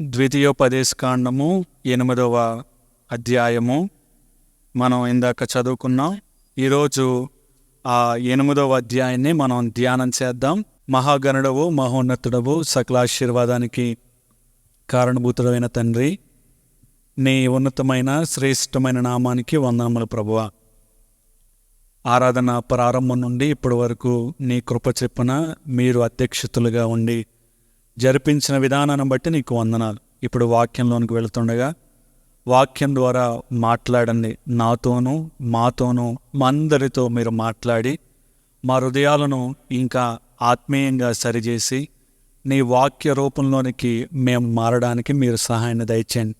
ద్వితీయోపదేశకాండము ఎనిమిదవ అధ్యాయము. మనం ఇందాక చదువుకున్నాం. ఈరోజు ఆ ఎనిమిదవ అధ్యాయాన్ని మనం ధ్యానం చేద్దాం. మహాగణుడవు మహోన్నతుడవు సకలాశీర్వాదానికి కారణభూతుడైన తండ్రి నీ ఉన్నతమైన శ్రేష్టమైన నామానికి వందనములు ప్రభువ. ఆరాధన ప్రారంభం నుండి ఇప్పటి వరకు నీ కృప చెప్పున మీరు అధ్యక్షతులుగా ఉండి జరిపించిన విధానాన్ని బట్టి నీకు వందనాలు. ఇప్పుడు వాక్యంలోనికి వెళుతుండగా వాక్యం ద్వారా మాట్లాడండి. నాతోనూ మాతోనూ మా అందరితో మీరు మాట్లాడి మా హృదయాలను ఇంకా ఆత్మీయంగా సరిచేసి నీ వాక్య రూపంలోనికి మేము మారడానికి మీరు సహాయాన్ని దయచేయండి.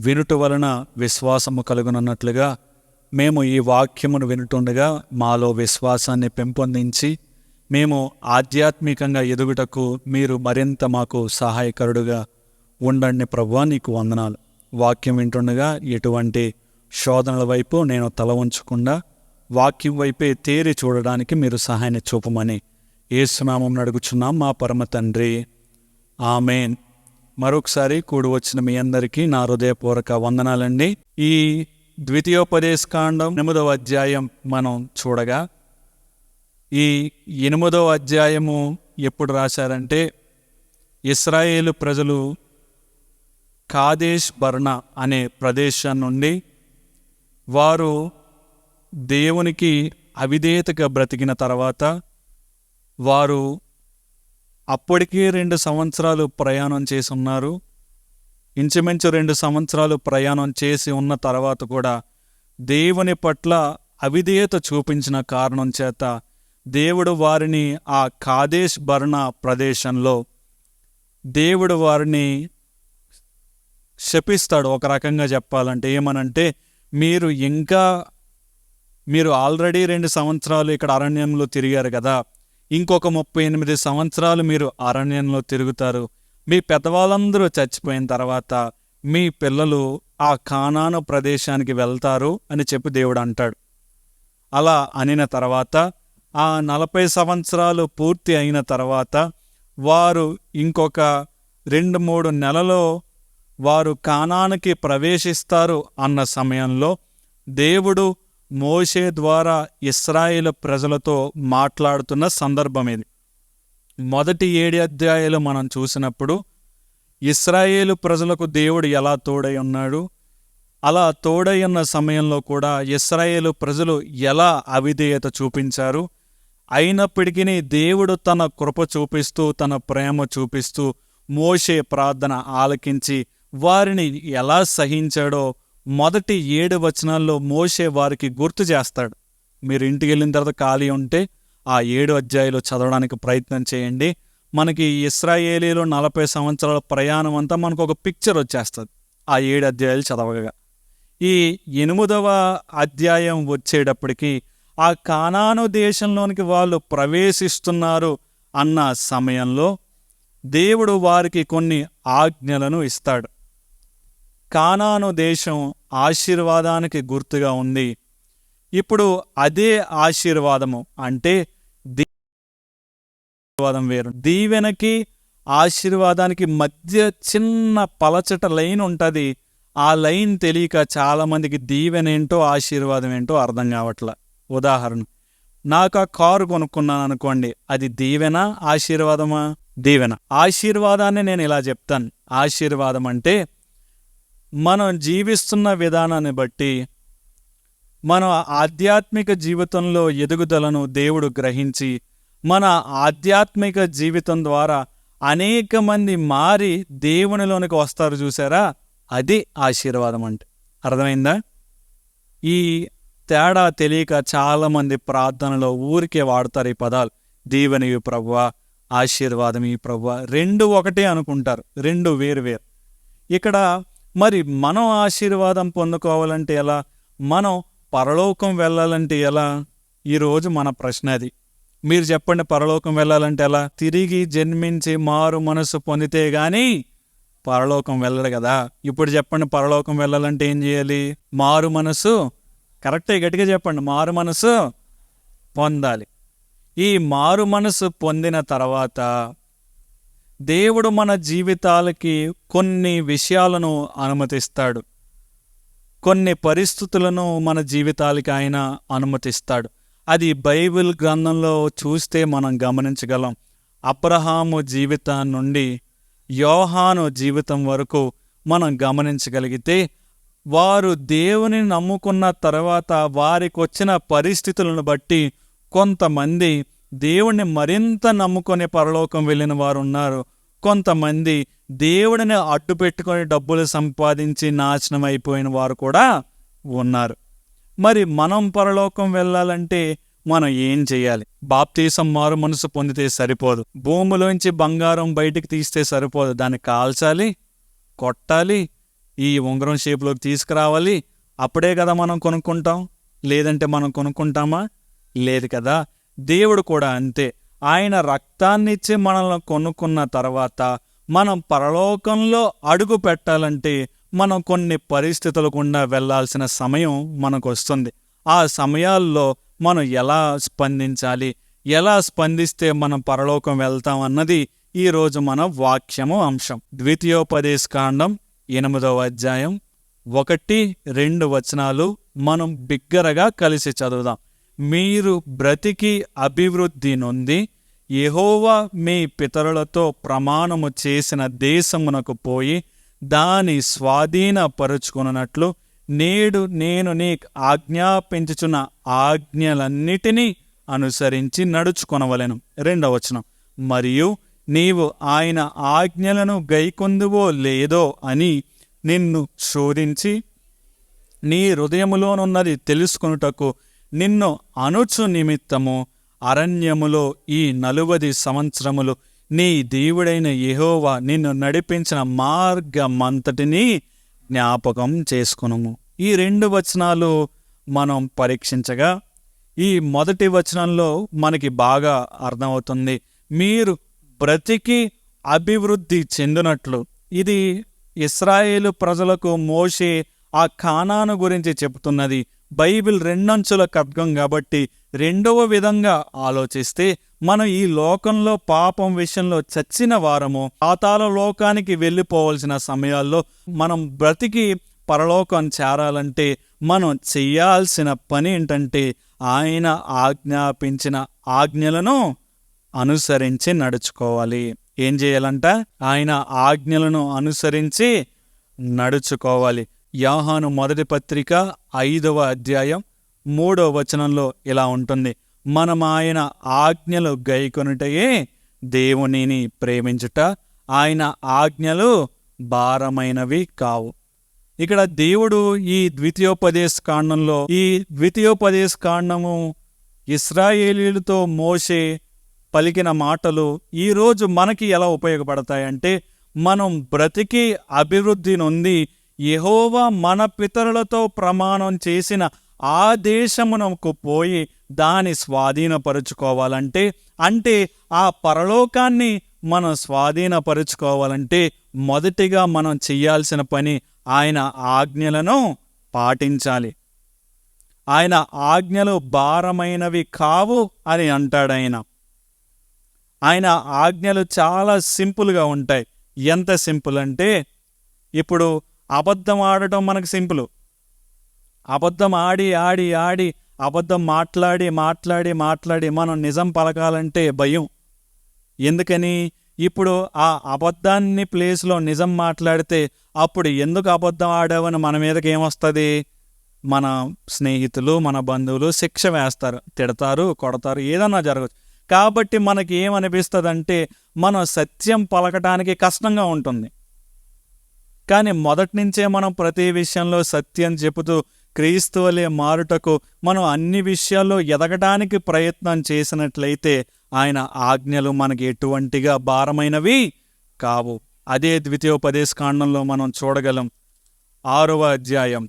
వినుట వలన విశ్వాసము కలుగునన్నట్లుగా మేము ఈ వాక్యమును వినుటుండగా మాలో విశ్వాసాన్ని పెంపొందించి మేము ఆధ్యాత్మికంగా ఎదుగుటకు మీరు మరింత మాకు సహాయకరుడుగా ఉండండి ప్రభువా నీకు వందనాలు. వాక్యం వింటుండగా ఎటువంటి శోధనల వైపు నేను తల ఉంచకుండా వాక్యం వైపే తేరి చూడడానికి మీరు సహాయాన్ని చూపమని ఏసునామం అడుగుచున్నాం. మా పరమ తండ్రి ఆమెన్. మరొకసారి కూడి వచ్చిన మీ అందరికీ నా హృదయపూర్వక వందనాలండి. ఈ ద్వితీయోపదేశకాండం ఎనిమిదవ అధ్యాయం మనం చూడగా ఈ ఎనిమిదవ అధ్యాయము ఎప్పుడు రాశారంటే ఇస్రాయేలు ప్రజలు కాదేశ్ బర్ణ అనే ప్రదేశం నుండి వారు దేవునికి అవిధేయతగా బ్రతికిన తర్వాత వారు అప్పటికే రెండు సంవత్సరాలు ప్రయాణం చేసి ఉన్నారు ఇంచుమించు రెండు సంవత్సరాలు ప్రయాణం చేసి ఉన్న తర్వాత కూడా దేవుని పట్ల అవిధేయత చూపించిన కారణం చేత దేవుడు వారిని ఆ కాదేశ్ భరణ ప్రదేశంలో దేవుడు వారిని శపిస్తాడు. ఒక రకంగా చెప్పాలంటే ఏమనంటే మీరు ఇంకా మీరు ఆల్రెడీ రెండు సంవత్సరాలు ఇక్కడ అరణ్యంలో తిరిగారు కదా. ఇంకొక ముప్పై ఎనిమిది సంవత్సరాలు మీరు అరణ్యంలో తిరుగుతారు. మీ పెద్దవాళ్ళందరూ చచ్చిపోయిన తర్వాత మీ పిల్లలు ఆ కానాను ప్రదేశానికి వెళ్తారు అని చెప్పి దేవుడు అంటాడు. అలా అనిన తర్వాత ఆ నలభై సంవత్సరాలు పూర్తి అయిన తర్వాత వారు ఇంకొక రెండు మూడు నెలలో వారు కానానికి ప్రవేశిస్తారు అన్న సమయంలో దేవుడు మోషే ద్వారా ఇస్రాయేల్ ప్రజలతో మాట్లాడుతున్న సందర్భం ఇది. మొదటి ఏడు అధ్యాయాలు మనం చూసినప్పుడు ఇస్రాయేలు ప్రజలకు దేవుడు ఎలా తోడై ఉన్నాడు? అలా తోడై ఉన్న సమయంలో కూడా ఇస్రాయేలు ప్రజలు ఎలా అవిధేయత చూపించారు? అయినప్పటికీ దేవుడు తన కృప చూపిస్తూ తన ప్రేమ చూపిస్తూ మోషే ప్రార్థన ఆలకించి వారిని ఎలా సహించాడో మొదటి ఏడు వచనాల్లో మోషే వారికి గుర్తు చేస్తాడు. మీరు ఇంటికి వెళ్ళిన తర్వాత ఖాళీ ఉంటే ఆ ఏడు అధ్యాయులు చదవడానికి ప్రయత్నం చేయండి. మనకి ఇస్రాయేలీలో నలభై సంవత్సరాల ప్రయాణం అంతా మనకు ఒక పిక్చర్ వచ్చేస్తుంది. ఆ ఏడు అధ్యాయాలు చదవగా. ఈ ఎనిమిదవ అధ్యాయం వచ్చేటప్పటికి ఆ కానాను దేశంలోనికి వాళ్ళు ప్రవేశిస్తున్నారు అన్న సమయంలో దేవుడు వారికి కొన్ని ఆజ్ఞలను ఇస్తాడు. కానాను దేశం ఆశీర్వాదానికి గుర్తుగా ఉంది. ఇప్పుడు అదే ఆశీర్వాదము అంటే ఆశీర్వాదం వేరు. దీవెనకి ఆశీర్వాదానికి మధ్య చిన్న పలచట లైన్ ఉంటుంది. ఆ లైన్ తెలియక చాలామందికి దీవెనేంటో ఆశీర్వాదం ఏంటో అర్థం కావట్ల. ఉదాహరణ. నాకు ఆ కారు కొనుక్కున్నాను అనుకోండి. అది దీవెన ఆశీర్వాదమా? దీవెన. ఆశీర్వాదాన్ని నేను ఇలా చెప్తాను. ఆశీర్వాదం అంటే మనం జీవిస్తున్న విధానాన్ని బట్టి మన ఆధ్యాత్మిక జీవితంలో ఎదుగుదలను దేవుడు గ్రహించి మన ఆధ్యాత్మిక జీవితం ద్వారా అనేక మంది మారి దేవునిలోనికి వస్తారు చూసారా? అది ఆశీర్వాదం అంటే. అర్థమైందా? ఈ తేడా తెలియక చాలామంది ప్రార్థనలో ఊరికే వాడతారు ఈ పదాలు. దీవెనవి ప్రభువా ఆశీర్వాదం ఈ ప్రభువా రెండు ఒకటే అనుకుంటారు. రెండు వేరు వేరు. ఇక్కడ మరి మనం ఆశీర్వాదం పొందుకోవాలంటే ఎలా? మనం పరలోకం వెళ్ళాలంటే ఎలా? ఈరోజు మన ప్రశ్న అది. మీరు చెప్పండి పరలోకం వెళ్ళాలంటే ఎలా? తిరిగి జన్మించి మారు మనసు పొందితే గాని పరలోకం వెళ్ళడు కదా. ఇప్పుడు చెప్పండి పరలోకం వెళ్ళాలంటే ఏం చేయాలి? మారు మనసు కరెక్టే గట్టిగా చెప్పండి. మారు మనసు పొందాలి. ఈ మారు మనసు పొందిన తర్వాత దేవుడు మన జీవితాలకి కొన్ని విషయాలను అనుమతిస్తాడు. కొన్ని పరిస్థితులను మన జీవితాలకి ఆయన అనుమతిస్తాడు. అది బైబిల్ గ్రంథంలో చూస్తే మనం గమనించగలం. అబ్రహాము జీవితం నుండి యోహాను జీవితం వరకు మనం గమనించగలిగితే వారు దేవుని నమ్ముకున్న తర్వాత వారికొచ్చిన పరిస్థితులను బట్టి కొంతమంది దేవుణ్ణి మరింత నమ్ముకొని పరలోకం వెళ్ళిన వారు ఉన్నారు కొంతమంది దేవుడిని అడ్డు పెట్టుకొని డబ్బులు సంపాదించి నాశనం అయిపోయిన వారు కూడా ఉన్నారు. మరి మనం పరలోకం వెళ్ళాలంటే మనం ఏం చేయాలి? బాప్తీసం మారు మనసు పొందితే సరిపోదు. భూమిలోంచి బంగారం బయటికి తీస్తే సరిపోదు. దాన్ని కాల్చాలి కొట్టాలి ఈ ఉంగరం షేప్లోకి తీసుకురావాలి. అప్పుడే కదా మనం కొనుక్కుంటాం. లేదంటే మనం కొనుక్కుంటామా? లేదు కదా. దేవుడు కూడా అంతే. ఆయన రక్తాన్నిచ్చి మనల్ని కొనుక్కున్న తర్వాత మనం పరలోకంలో అడుగు పెట్టాలంటే మనం కొన్ని పరిస్థితుల గుండా వెళ్ళాల్సిన సమయం మనకు వస్తుంది ఆ సమయాల్లో మనం ఎలా స్పందించాలి? ఎలా స్పందిస్తే మనం పరలోకం వెళ్తాం అన్నది ఈరోజు మన వాక్యము అంశం. ద్వితీయోపదేశ కాండం ఎనిమిదవ అధ్యాయం ఒకటి రెండు వచనాలు మనం బిగ్గరగా కలిసి చదువుదాం. మీరు బ్రతికి అభివృద్ధి నొంది యహోవా మీ పితరులతో ప్రమాణము చేసిన దేశమునకు పోయి దాని స్వాధీనపరుచుకున్నట్లు నేడు నేను నీకు ఆజ్ఞాపించుచున్న ఆజ్ఞలన్నిటినీ అనుసరించి నడుచుకొనవలెను. రెండవ వచనం. మరియు నీవు ఆయన ఆజ్ఞలను గైకొందువో లేదో అని నిన్ను శోధించి నీ హృదయములోనున్నది తెలుసుకొనుటకు నిన్ను అనుచు నిమిత్తము అరణ్యములో ఈ నలువది సంవత్సరములు నీ దేవుడైన యహోవా నిన్ను నడిపించిన మార్గమంతటినీ జ్ఞాపకం చేసుకునుము. ఈ రెండు వచనాలు మనం పరీక్షించగా ఈ మొదటి వచనంలో మనకి బాగా అర్థమవుతుంది. మీరు బ్రతికి అభివృద్ధి చెందినట్లు. ఇది ఇస్రాయేలు ప్రజలకు మోషే ఆ ఖానాను గురించి చెబుతున్నది. బైబిల్ రెండంచుల ఖడ్గం కాబట్టి రెండవ విధంగా ఆలోచిస్తే మనం ఈ లోకంలో పాపం విషయంలో చచ్చిన వారము పాతాల లోకానికి వెళ్ళిపోవలసిన సమయాల్లో మనం బ్రతికి పరలోకం చేరాలంటే మనం చెయ్యాల్సిన పని ఏంటంటే ఆయన ఆజ్ఞాపించిన ఆజ్ఞలను అనుసరించి నడుచుకోవాలి. ఏం చేయాలంట? ఆయన ఆజ్ఞలను అనుసరించి నడుచుకోవాలి. యాహాను మొదటి పత్రిక ఐదవ అధ్యాయం మూడవ వచనంలో ఇలా ఉంటుంది. మనం ఆయన ఆజ్ఞలు గైకొనుటయే దేవునిని ప్రేమించుట. ఆయన ఆజ్ఞలు భారమైనవి కావు. ఇక్కడ దేవుడు ఈ ద్వితీయోపదేశ కాండంలో ఈ ద్వితీయోపదేశ కాండము ఇస్రాయేలీలతో మోసే పలికిన మాటలు ఈరోజు మనకి ఎలా ఉపయోగపడతాయంటే మనం బ్రతికి అభివృద్ధి నొంది యహోవా మన పితరులతో ప్రమాణం చేసిన ఆ దేశమునకు పోయి దాని స్వాధీనపరుచుకోవాలంటే అంటే ఆ పరలోకాన్ని మనం స్వాధీనపరుచుకోవాలంటే మొదటిగా మనం చెయ్యాల్సిన పని ఆయన ఆజ్ఞలను పాటించాలి. ఆయన ఆజ్ఞలు భారమైనవి కావు అని అంటాడు ఆయన ఆయన ఆజ్ఞలు చాలా సింపుల్గా ఉంటాయి. ఎంత సింపుల్ అంటే ఇప్పుడు అబద్ధం ఆడటం మనకు సింపుల్. అబద్ధం ఆడి ఆడి ఆడి అబద్ధం మాట్లాడి మాట్లాడి మాట్లాడి మనం నిజం పలకాలంటే భయం. ఎందుకని? ఇప్పుడు ఆ అబద్ధాన్ని ప్లేస్లో నిజం మాట్లాడితే అప్పుడు ఎందుకు అబద్ధం ఆడావని మన మీదకి ఏమొస్తుంది? మన స్నేహితులు మన బంధువులు శిక్ష వేస్తారు. తిడతారు కొడతారు ఏదన్నా జరగచ్చు. కాబట్టి మనకి ఏమనిపిస్తుంది మనం సత్యం పలకటానికి కష్టంగా ఉంటుంది. కానీ మొదటి నుంచే మనం ప్రతి విషయంలో సత్యం చెబుతూ క్రీస్తు వలె మారుటకు మనం అన్ని విషయాల్లో ఎదగడానికి ప్రయత్నం చేసినట్లయితే ఆయన ఆజ్ఞలు మనకి ఎటువంటిగా భారమైనవి కావు. అదే ద్వితీయోపదేశ కాండంలో మనం చూడగలం. ఆరవ అధ్యాయం.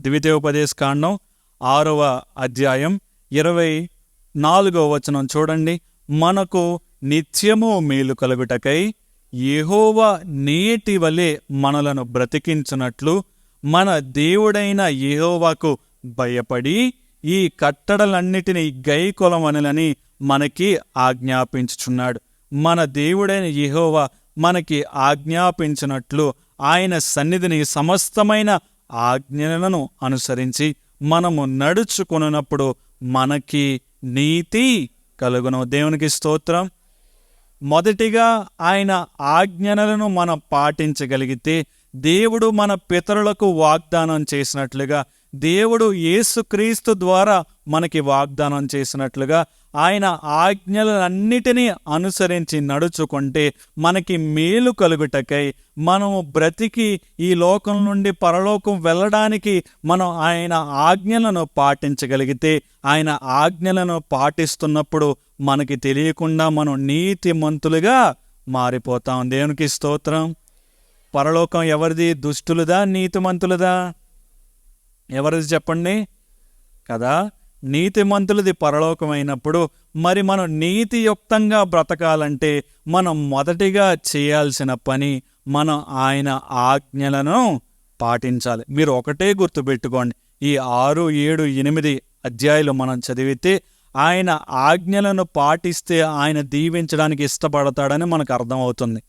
ద్వితీయోపదేశ కాండం ఆరవ అధ్యాయం ఇరవై నాలుగవ వచనం చూడండి. మనకు నిత్యము మేలు కలుగుటకై యెహోవా నేటి వలె మనలను బ్రతికించున్నట్లు మన దేవుడైన యెహోవాకు భయపడి ఈ కట్టడలన్నిటినీ గైకొలమనలని మనకి ఆజ్ఞాపించుచున్నాడు. మన దేవుడైన యెహోవా మనకి ఆజ్ఞాపించినట్లు ఆయన సన్నిధిని సమస్తమైన ఆజ్ఞలను అనుసరించి మనము నడుచుకొనున్నప్పుడు మనకి నీతి కలుగును. దేవునికి స్తోత్రం. మొదటిగా ఆయన ఆజ్ఞలను మనం పాటించగలిగితే దేవుడు మన పితరులకు వాగ్దానం చేసినట్లుగా దేవుడు యేసుక్రీస్తు ద్వారా మనకి వాగ్దానం చేసినట్లుగా ఆయన ఆజ్ఞలన్నిటినీ అనుసరించి నడుచుకుంటే మనకి మేలు కలుగుటకై మనము బ్రతికి ఈ లోకం నుండి పరలోకం వెళ్ళడానికి మనం ఆయన ఆజ్ఞలను పాటించగలిగితే ఆయన ఆజ్ఞలను పాటిస్తున్నప్పుడు మనకి తెలియకుండా మనం నీతిమంతులుగా మారిపోతాం. దేవునికి స్తోత్రం. పరలోకం ఎవరిది? దుష్టులదా? నీతిమంతులదా? ఎవరిది చెప్పండి? కదా? నీతిమంతులది పరలోకమైనప్పుడు మరి మనం నీతియుక్తంగా బ్రతకాలంటే మనం మొదటిగా చేయాల్సిన పని మనం ఆయన ఆజ్ఞలను పాటించాలి. మీరు ఒకటే గుర్తుపెట్టుకోండి ఈ ఆరు ఏడు ఎనిమిది అధ్యాయులు మనం చదివితే ఆయన ఆజ్ఞలను పాటిస్తే ఆయన దీవించడానికి ఇష్టపడతాడని మనకు అర్థమవుతుంది.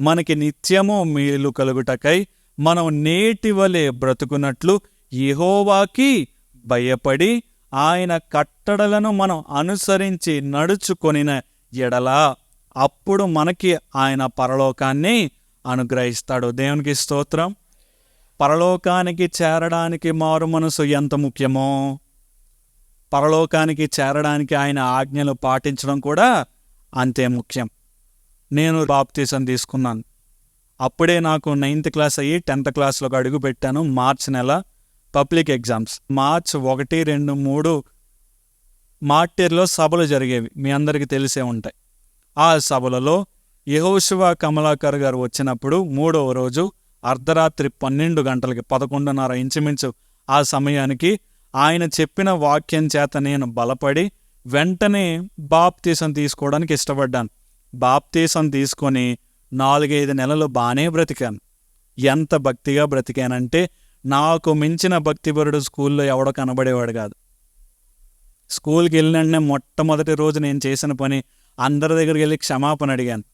మనకి నిత్యము మేలు కలుగుటకై మనం నేటి వలె బ్రతుకున్నట్లు యహోవాకి భయపడి ఆయన కట్టడలను మనం అనుసరించి నడుచుకొనిన ఎడలా అప్పుడు మనకి ఆయన పరలోకాన్ని అనుగ్రహిస్తాడు. దేవునికి స్తోత్రం. పరలోకానికి చేరడానికి మారు మనసు ఎంత ముఖ్యమో పరలోకానికి చేరడానికి ఆయన ఆజ్ఞలు పాటించడం కూడా అంతే ముఖ్యం. నేను బాప్తీసం తీసుకున్నాను. అప్పుడే నాకు నైన్త్ క్లాస్ అయ్యి టెన్త్ క్లాస్లోకి అడుగు పెట్టాను మార్చ్ నెల. Public exams. మార్చ్ ఒకటి రెండు మూడు మార్టిర్లో సభలు జరిగేవి. మీ అందరికీ తెలిసే ఉంటాయి. ఆ సభలలో యహోశివ కమలాకర్ గారు వచ్చినప్పుడు మూడవ రోజు అర్ధరాత్రి పన్నెండు గంటలకి పదకొండున్నర ఇంచుమించు ఆ సమయానికి ఆయన చెప్పిన వాక్యం చేత నేను బలపడి వెంటనే బాప్తీసం తీసుకోవడానికి ఇష్టపడ్డాను. బాప్తీసం తీసుకొని నాలుగైదు నెలలు బాగానే బ్రతికాను. ఎంత భక్తిగా బ్రతికానంటే నాకు మించిన భక్తిపరుడు స్కూల్లో ఎవడో కనబడేవాడు కాదు. స్కూల్కి వెళ్ళిన వెంటనే మొట్టమొదటి రోజు నేను చేసిన పని అందరి దగ్గరికి వెళ్ళి క్షమాపణ అడిగాను.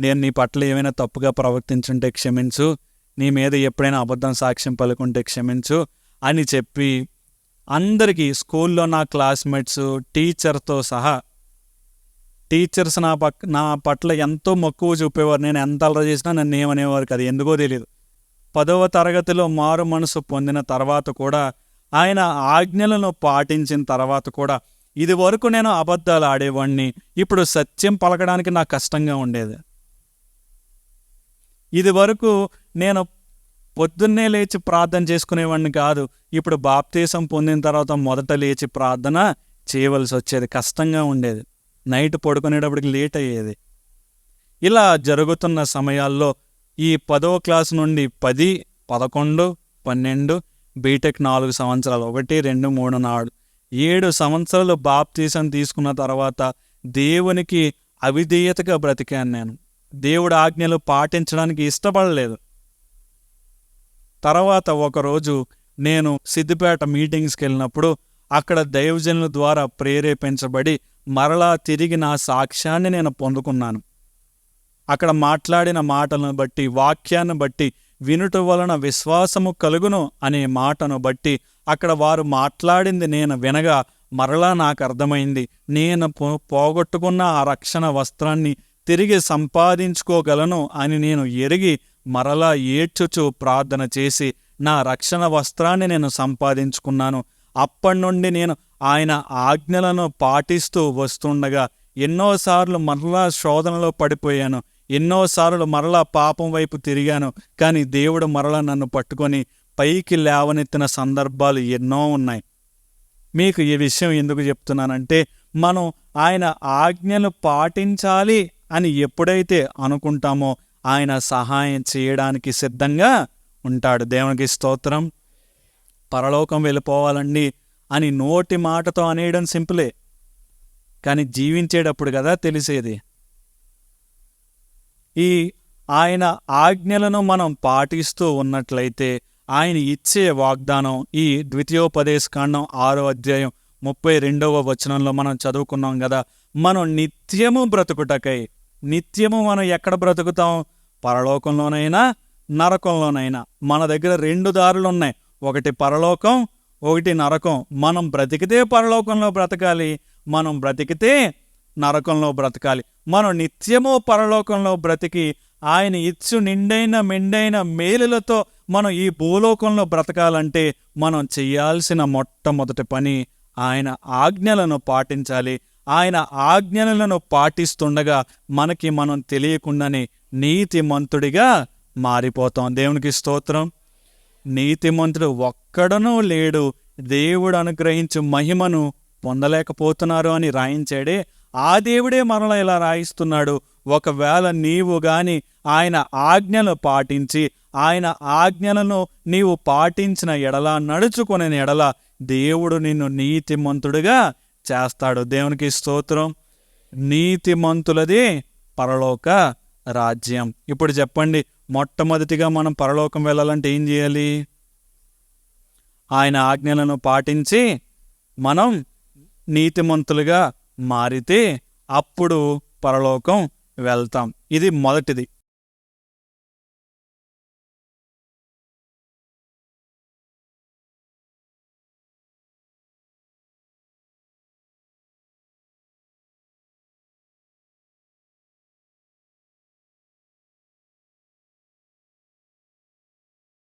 నేను నీ పట్ల ఏమైనా తప్పుగా ప్రవర్తించుంటే క్షమించు నీ మీద ఎప్పుడైనా అబద్ధం సాక్ష్యం పలుకుంటే క్షమించు అని చెప్పి అందరికీ స్కూల్లో నా క్లాస్మేట్స్ టీచర్తో సహా టీచర్స్ నా పక్ నా పట్ల ఎంతో మక్కువ చూపేవారు. నేను ఎంత అలర చేసినా నన్ను ఏమనేవారు కదా. ఎందుకో తెలియదు పదవ తరగతిలో మారు మనసు పొందిన తర్వాత కూడా ఆయన ఆజ్ఞలను పాటించిన తర్వాత కూడా ఇది వరకు నేను అబద్ధాలు ఆడేవాడిని ఇప్పుడు సత్యం పలకడానికి నాకు కష్టంగా ఉండేది. ఇది వరకు నేను పొద్దున్నే లేచి ప్రార్థన చేసుకునేవాడిని కాదు. ఇప్పుడు బాప్తీసం పొందిన తర్వాత మొదట లేచి ప్రార్థన చేయవలసి వచ్చేది. కష్టంగా ఉండేది. నైట్ పడుకునేటప్పటికి లేట్ అయ్యేది. ఇలా జరుగుతున్న సమయాల్లో ఈ పదో క్లాస్ నుండి పది పదకొండు పన్నెండు బీటెక్ నాలుగు సంవత్సరాలు. ఒకటి రెండు మూడు నాడు. ఏడు సంవత్సరాలు బాప్తీసం తీసుకున్న తర్వాత దేవునికి అవిధేయతగా బ్రతికాను నేను. దేవుడు ఆజ్ఞలు పాటించడానికి ఇష్టపడలేదు. తర్వాత ఒకరోజు నేను సిద్దిపేట మీటింగ్స్కి వెళ్ళినప్పుడు అక్కడ దైవజనుల ద్వారా ప్రేరేపించబడి మరలా తిరిగి నా సాక్ష్యాన్ని నేను పొందుకున్నాను. అక్కడ మాట్లాడిన మాటలను బట్టి వాక్యాన్ని బట్టి వినుట వలన విశ్వాసము కలుగును అనే మాటను బట్టి అక్కడ వారు మాట్లాడింది నేను వినగా మరలా నాకు అర్థమైంది. నేను పోగొట్టుకున్న ఆ రక్షణ వస్త్రాన్ని తిరిగి సంపాదించుకోగలను అని నేను ఎరిగి మరలా ఏడ్చుచు ప్రార్థన చేసి నా రక్షణ వస్త్రాన్ని నేను సంపాదించుకున్నాను. అప్పటి నుండి నేను ఆయన ఆజ్ఞలను పాటిస్తూ వస్తుండగా ఎన్నోసార్లు మరలా శోధనలో పడిపోయాను. ఎన్నోసార్లు మరలా పాపం వైపు తిరిగాను కానీ దేవుడు మరలా నన్ను పట్టుకొని పైకి లేవనెత్తిన సందర్భాలు ఎన్నో ఉన్నాయి. మీకు ఈ విషయం ఎందుకు చెప్తున్నానంటే మనం ఆయన ఆజ్ఞలు పాటించాలి అని ఎప్పుడైతే అనుకుంటామో ఆయన సహాయం చేయడానికి సిద్ధంగా ఉంటాడు. దేవునికి స్తోత్రం. పరలోకం వెళ్ళిపోవాలండి అని నోటి మాటతో అనేయడం సింపులే. కానీ జీవించేటప్పుడు కదా తెలిసేది. ఈ ఆయన ఆజ్ఞలను మనం పాటిస్తూ ఉన్నట్లయితే ఆయన ఇచ్చే వాగ్దానం ఈ ద్వితీయోపదేశ కాండం ఆరో అధ్యాయం ముప్పై రెండవ వచనంలో మనం చదువుకున్నాం కదా మనం నిత్యము బ్రతుకుటకై నిత్యము మనం ఎక్కడ బ్రతుకుతాం? పరలోకంలోనైనా నరకంలోనైనా. మన దగ్గర రెండు దారులు ఉన్నాయి. ఒకటి పరలోకం ఒకటి నరకం. మనం బ్రతికితే పరలోకంలో బ్రతకాలి. మనం బ్రతికితే నరకంలో బ్రతకాలి. మనం నిత్యము పరలోకంలో బ్రతికి ఆయన ఇచ్చు నిండైన మెండైన మేలులతో మనం ఈ భూలోకంలో బ్రతకాలంటే మనం చెయ్యాల్సిన మొట్టమొదటి పని ఆయన ఆజ్ఞలను పాటించాలి. ఆయన ఆజ్ఞలను పాటిస్తుండగా మనకి మనం తెలియకుండానే నీతిమంతుడిగా మారిపోతాం. దేవునికి స్తోత్రం. నీతిమంతుడు ఒక్కడనూ లేడు. దేవుడు అనుగ్రహించు మహిమను పొందలేకపోతున్నారు అని రాయించాడే ఆ దేవుడే మరల ఇలా రాయిస్తున్నాడు. ఒకవేళ నీవు గాని ఆయన ఆజ్ఞలు పాటించి ఆయన ఆజ్ఞలను నీవు పాటించిన ఎడల నడుచుకునే ఎడల దేవుడు నిన్ను నీతిమంతుడుగా చేస్తాడు. దేవునికి స్తోత్రం. నీతిమంతులది పరలోక రాజ్యం. ఇప్పుడు చెప్పండి మొట్టమొదటిగా మనం పరలోకం వెళ్ళాలంటే ఏం చేయాలి? ఆయన ఆజ్ఞలను పాటించి మనం నీతిమంతులుగా మారితే అప్పుడు పరలోకం వెళ్తాం. ఇది మొదటిది.